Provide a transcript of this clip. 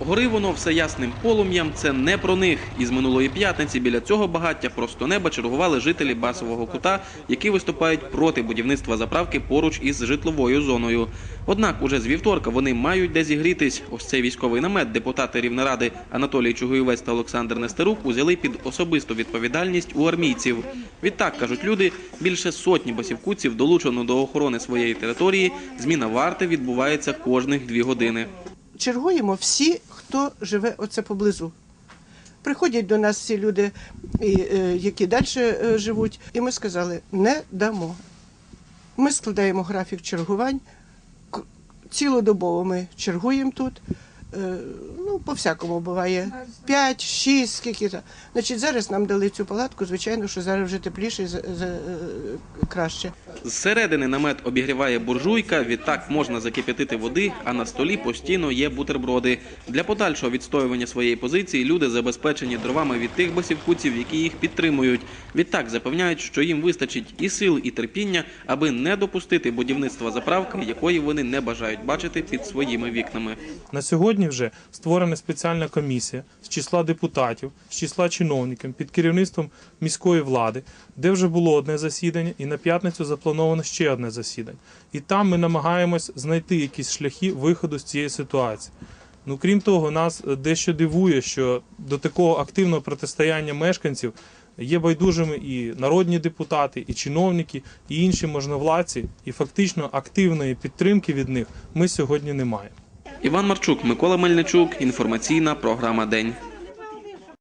Гори воно все ясним полум'ям. Це не про них. Із минулої п'ятниці біля цього багаття просто неба чергували жителі басового кута, які виступають проти будівництва заправки поруч із житловою зоною. Однак уже з вівторка вони мають де зігрітись. Ось цей військовий намет депутати Рівнеради Анатолій Чугуєвець та Олександр Нестерук узяли під особисту відповідальність у армійців. Відтак кажуть люди, більше сотні басівкутців долучено до охорони своєї території. Зміна варти відбувається кожних дві години. Чергуємо всі, хто живе оце поблизу. Приходять до нас всі люди, е, які далі е, живуть, і ми сказали, не дамо. Ми складаємо графік чергувань. Цілодобово ми чергуємо тут. Е, Ну, по-всякому буває. П'ять, шість, скільки то. Значить, зараз нам дали цю палатку, звичайно, що зараз вже тепліше і е, краще. Зсередини намет обігріває буржуйка, відтак можна закип'ятити води, а на столі постійно є бутерброди. Для подальшого відстоювання своєї позиції люди забезпечені дровами від тих басівкутців, які їх підтримують. Відтак запевняють, що їм вистачить і сил, і терпіння, аби не допустити будівництва заправки, якої вони не бажають бачити під своїми вікнами. На сьогодні вже створена спеціальна комісія з числа депутатів, з числа чиновників під керівництвом міської влади, де вже було одне засідання, і на п'ятницю заплановано ще одне засідання. І там ми намагаємось знайти якісь шляхи виходу з цієї ситуації. Ну крім того, нас е, дещо дивує, що до такого активного протистояння мешканців є байдужими і народні депутати, і чиновники, і інші можновладці, і фактично активної підтримки від них ми сьогодні не маємо. Іван Марчук, Микола Мельничук. Інформаційна програма День.